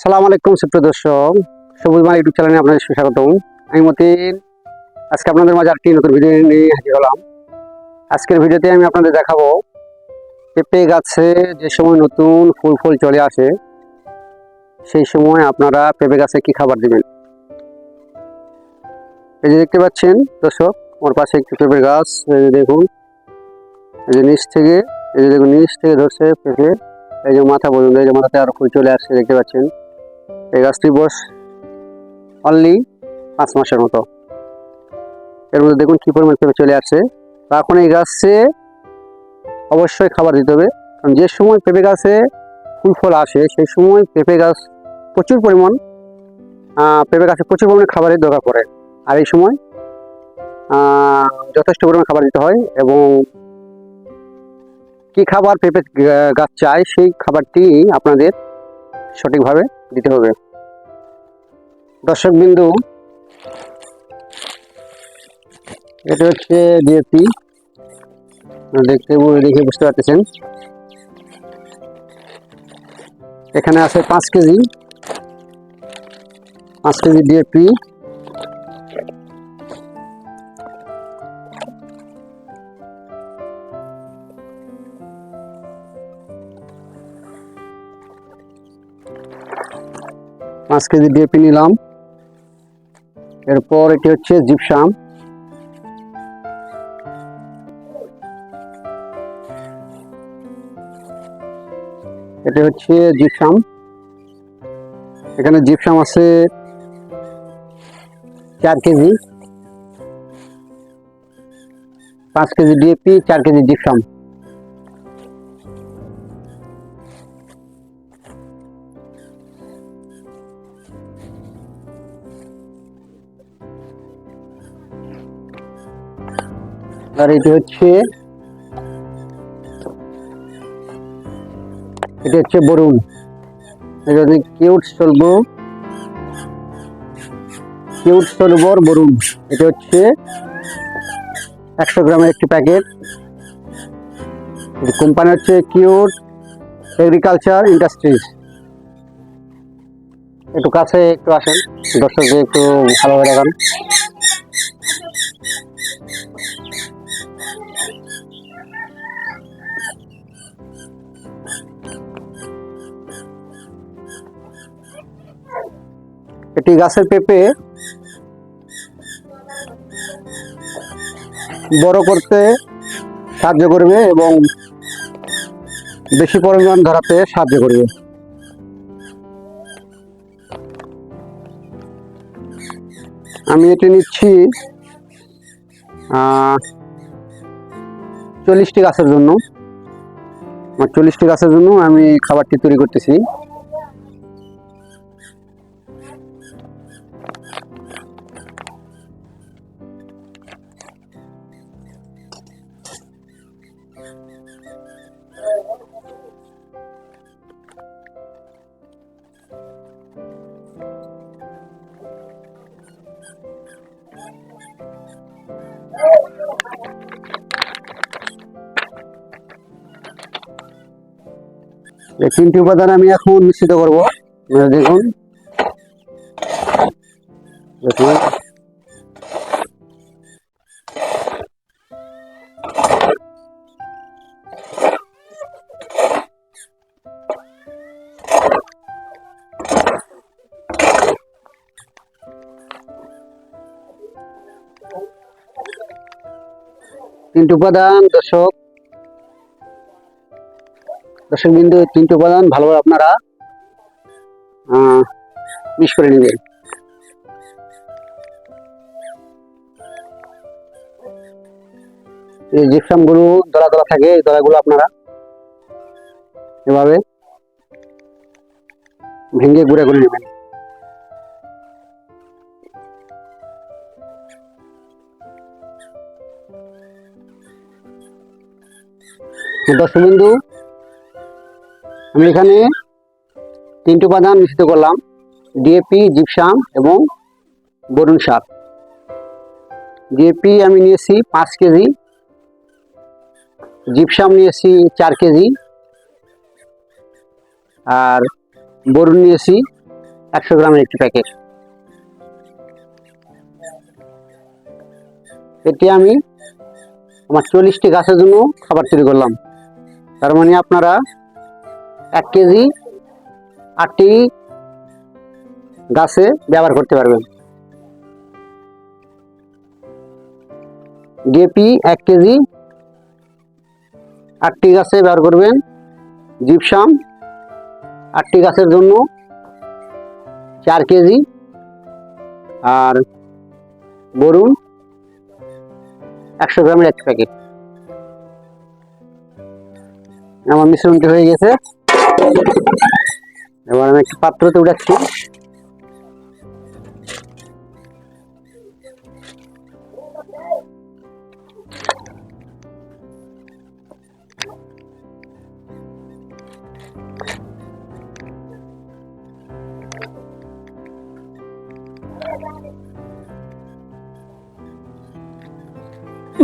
সালাম আলাইকুম সুপ্রিয় দর্শক। সবুজ মাল ইউটিউব চ্যানেলে আপনাদের সুস্বাগতম। আমি মতিন। আজকে আপনাদের মাঝে একটি নতুন ভিডিও নিয়ে হাজির হলাম। আজকের ভিডিওতে আমি আপনাদের দেখাবো পেঁপে গাছে যে সময় নতুন ফুল ফুল চলে আসে, সেই সময় আপনারা পেঁপে গাছে কি খাবার দিবেন? এই যে দেখতে পাচ্ছেন দর্শক আমার পাশে একটি পেঁপে গাছ, এই যে দেখুন। এই যে নিচ থেকে, এই যে দেখুন, নিচ থেকে ধরছে পেঁপে। এই যে মাথা পর্যন্ত, এই যে মাথাতে আরও ফুল চলে আসছে, দেখতে পাচ্ছেন। এই গাছটি বয়স অনলি পাঁচ মাসের মতো। এর মধ্যে দেখুন কী পরিমাণ পেঁপে চলে আসছে। এখন এই গাছে অবশ্যই খাবার দিতে হবে। কারণ যে সময় পেঁপে গাছে ফুল ফল আসে, সেই সময় পেঁপে গাছ প্রচুর পরিমাণ পেঁপে গাছে প্রচুর পরিমাণে খাবারের দরকার পড়ে। আর এই সময় যথেষ্ট পরিমাণ খাবার দিতে হয় এবং কি খাবার পেঁপে গাছ চায় সেই খাবারটি আপনাদের সঠিকভাবে দিতে হবে। দর্শক বিন্দু এটা হচ্ছে ডিএপি দেখতে দেখে বুঝতে পারতেছেন। এখানে আছে পাঁচ কেজি। পাঁচ কেজি ডিএপি পাঁচ কেজি ডিএপি নিলাম। এরপর এটি হচ্ছে জিপসাম। এটি হচ্ছে জিপসাম। এখানে জিপসাম আছে চার কেজি। পাঁচ কেজি ডিএপি, চার কেজি জিপসাম। আর এটি হচ্ছে এটি হচ্ছে বরুণ। এটা কিউট সলব কিউট সলবর বরুণ। এটা হচ্ছে একশো গ্রামের একটি প্যাকেট। কোম্পানি হচ্ছে কিউট এগ্রিকালচার ইন্ডাস্ট্রিজ। একটু কাছে একটু আসেন, দর্শকদের একটু ভালোভাবে দেখান। এটি গাছের পেঁপে। বড় করতে সাহায্য করবে এবং বেশি পরিমাণ ধরাতে সাহায্য করবে। আমি এটি নিচ্ছি চল্লিশটি গাছের জন্য। আমার চল্লিশটি গাছের জন্য আমি খাবারটি তৈরি করতেছি। এই তিনটি উপাদান আমি এখন মিশ্রিত করব। আপনারা দেখুন। দেখুন। তিনটি উপাদান, দর্শক। দর্শক বিন্দু, তিনটি উপাদান ভালোভাবে আপনারা মিক্স করে নেবেন। এই জিপসামগুলো দলা দলা থাকে, এই দলাগুলো আপনারা এভাবে ভেঙে গুঁড়ে করে নেবেন। দর্শক বিন্দু আমি এখানে তিনটি উপাদান মিশ্রিত করলাম ডিএপি জিপসাম এবং বরুণ সার ডিএপি আমি নিয়েছি পাঁচ কেজি জিপসাম নিয়েছি চার কেজি, আর বরুণ নিয়েছি একশো গ্রামের একটি প্যাকেট। এটি আমি আমার চল্লিশটি গাছের জন্য খাবার তৈরি করলাম। তার মানে আপনারা এক কেজি আটটি গাছে ব্যবহার করতে পারবেন। ডিএপি এক কেজি আটটি গাছে ব্যবহার করবেন। জিপসাম আটটি গাছের জন্য চার কেজি। আর বরুণ একশো গ্রামের এক প্যাকেট। আমার মিশ্রণটি হয়ে গেছে। এবার আমি একটি পাত্রতে উঠাচ্ছি।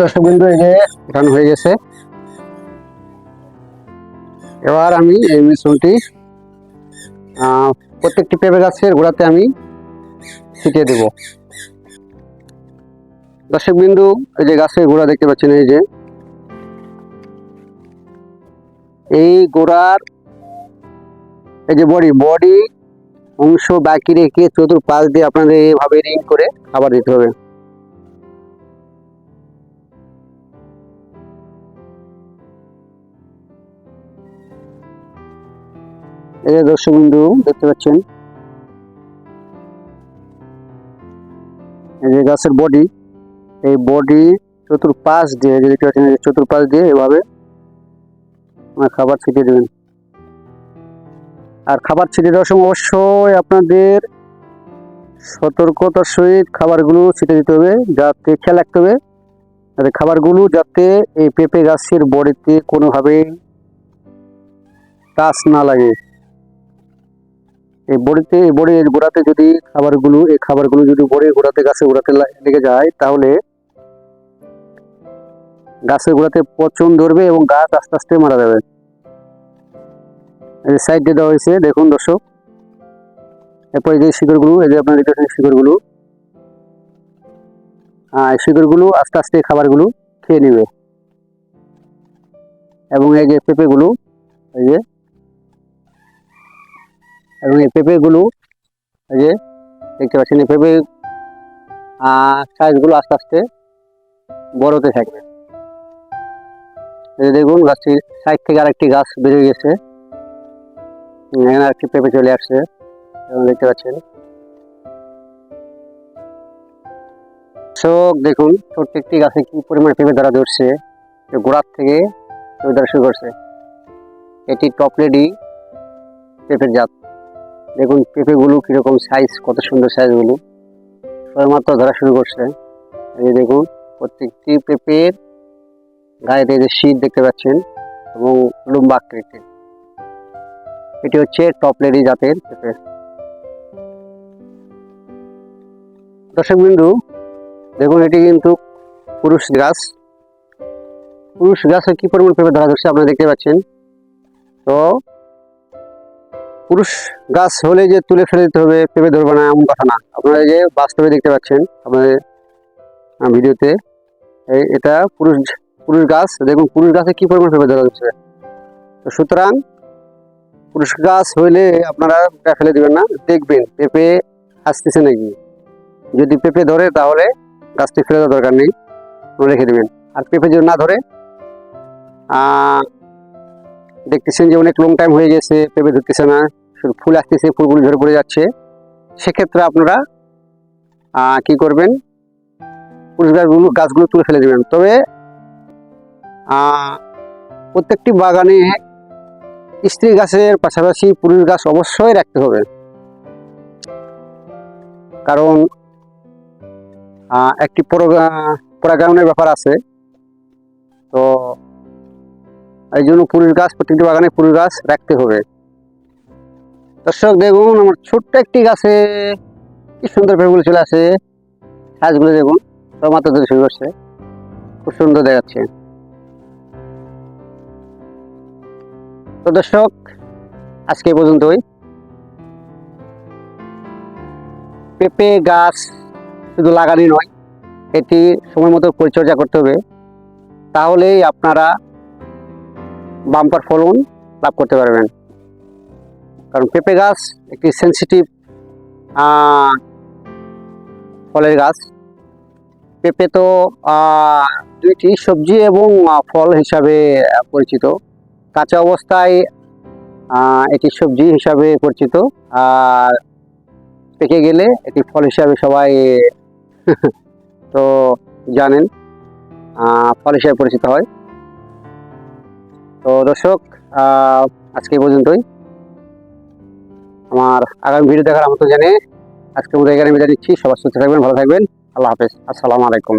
দর্শক বিন্দু এই যে উঠানো হয়ে গেছে। এবার আমি এই মিশ্রণটি প্রত্যেকটি পেঁপে গাছের গোড়াতে আমি ছিটিয়ে দেব। দর্শক বিন্দু, এই যে গাছের গোড়া দেখতে পাচ্ছেন, এই যে এই গোড়ার এই যে বডি বডি অংশ বাকি রেখে চতুর্পাশ দিয়ে আপনাদের এইভাবে রিং করে খাবার দিতে হবে। এই যে দর্শক বিন্দু দেখতে পাচ্ছেন? এই যে গাছের বডি এই বডি চতুর্পাশ দিয়ে দেখতে পাচ্ছেন চতুর্পাশ দিয়ে এভাবে খাবার ছিটিয়ে দেবেন। আর খাবার ছিটিয়ে দেওয়ার সময় অবশ্যই আপনাদের সতর্কতার সহিত খাবারগুলো ছিটিয়ে দিতে হবে, যাতে খেয়াল রাখতে হবে। যাতে খাবারগুলো যাতে এই পেঁপে গাছের বডিতে কোনোভাবেই টাচ না লাগে। এই বড়িতে এই বড়ির গোড়াতে যদি খাবারগুলো এই খাবারগুলো যদি বড়ির গোড়াতে গাছে গোড়াতে লেগে যায় তাহলে গাছের গোড়াতে পচন ধরবে এবং গাছ আস্তে আস্তে মারা যাবে। এই সাইডে দেওয়া হয়েছে দেখুন দর্শক। এরপর এই যে শিকড়গুলো এই যে আপনারা দেখতে পাচ্ছেন শিকড়গুলো। আহ, এই শিকড়গুলো আস্তে আস্তে খাবারগুলো খেয়ে নেবে। এবং এই যে পেঁপেগুলো এই যে এবং এই পেঁপেগুলো, এই যে, দেখতে পাচ্ছেন, এই পেঁপে সাইজগুলো আস্তে আস্তে বড় হতে থাকবে। এই দেখুন গাছটির সাইড থেকে আরেকটি গাছ বেরিয়ে গেছে। এখানে আরেকটি পেঁপে চলে আসছে, এবং দেখতে পাচ্ছেন। দর্শক, দেখুন, প্রত্যেকটি গাছে কি পরিমাণ পেঁপে ধরা ধরছে গোড়ার থেকে পেঁপে ধরা শুরু করছে। এটি টপলেডি পেঁপের জাত। দেখুন পেঁপেগুলো কীরকম সাইজ কত সুন্দর সাইজগুলো সবেমাত্র ধরা শুরু করছে। এই দেখুন, প্রত্যেকটি পেঁপের গায়েতে যে শীত দেখতে পাচ্ছেন, এবং লম্বা আকৃতির। এটি হচ্ছে টপলেরি জাতের পেঁপে। দর্শক বিন্দু, দেখুন এটি কিন্তু পুরুষ গাছ। পুরুষ গাছে কি পরিমাণ পেঁপে ধরা ধরছে আপনারা দেখতে পাচ্ছেন? তো পুরুষ গাছ হলে যে তুলে ফেলে দিতে হবে, পেঁপে ধরবে না, এমন কথা না। আপনারা যে বাস্তবে দেখতে পাচ্ছেন আপনাদের ভিডিওতে এটা পুরুষ পুরুষ গাছ। দেখুন, পুরুষ গাছে কি পরিমাণ পেঁপে ধরা যাচ্ছে তো সুতরাং, পুরুষ গাছ হইলে আপনারা ফেলে দেবেন না। দেখবেন, পেঁপে আসতেছে নাকি? যদি পেঁপে ধরে, তাহলে গাছটি ফেলে দেওয়ার দরকার নেই। রেখে দেবেন। আর পেঁপে যদি না ধরে দেখতেছেন যে অনেক লং টাইম হয়ে গেছে পেঁপে ধরতেছে না। ফুল আসতেছে, ফুলগুলো ঝরে পড়ে যাচ্ছে। সেক্ষেত্রে আপনারা কি করবেন? পুরুষ গাছগুলো গাছগুলো তুলে ফেলে দেবেন। তবে প্রত্যেকটি বাগানে স্ত্রী গাছের পাশাপাশি পুরুষ গাছ অবশ্যই রাখতে হবে। কারণ একটি পরগা- পরাগায়নের ব্যাপার আছে। তো এই জন্য পুরুষ গাছ প্রত্যেকটি বাগানে পুরুষ গাছ রাখতে হবে। দর্শক, দেখুন আমার ছোট্ট একটি গাছে কি সুন্দর পেঁপেগুলো চলে আসে। গাছগুলো দেখুন মাত্র ধরে শুরু করছে। খুব সুন্দর দেখাচ্ছে। তো দর্শক, আজকে এই পর্যন্তই। পেঁপে গাছ শুধু লাগানি নয়, এটি সময় মতো পরিচর্যা করতে হবে। তাহলেই আপনারা বাম্পার ফলন লাভ করতে পারবেন। কারণ পেঁপে গাছ একটি সেন্সিটিভ ফলের গাছ। পেঁপে তো দুইটি সবজি এবং ফল হিসাবে পরিচিত। কাঁচা অবস্থায় এটি সবজি হিসাবে পরিচিত। আর পেকে গেলে এটি ফল হিসাবে সবাই, তো জানেন ফল হিসাবে পরিচিত হয়। তো দর্শক আজকে পর্যন্তই। আমার আগামী ভিডিও দেখার আমন্ত্রণ জানে আজকে মতো এখানে বিদায় নিচ্ছি। সবার সুস্থ থাকবেন, ভালো থাকবেন। আল্লাহ হাফেজ। আসসালামু আলাইকুম।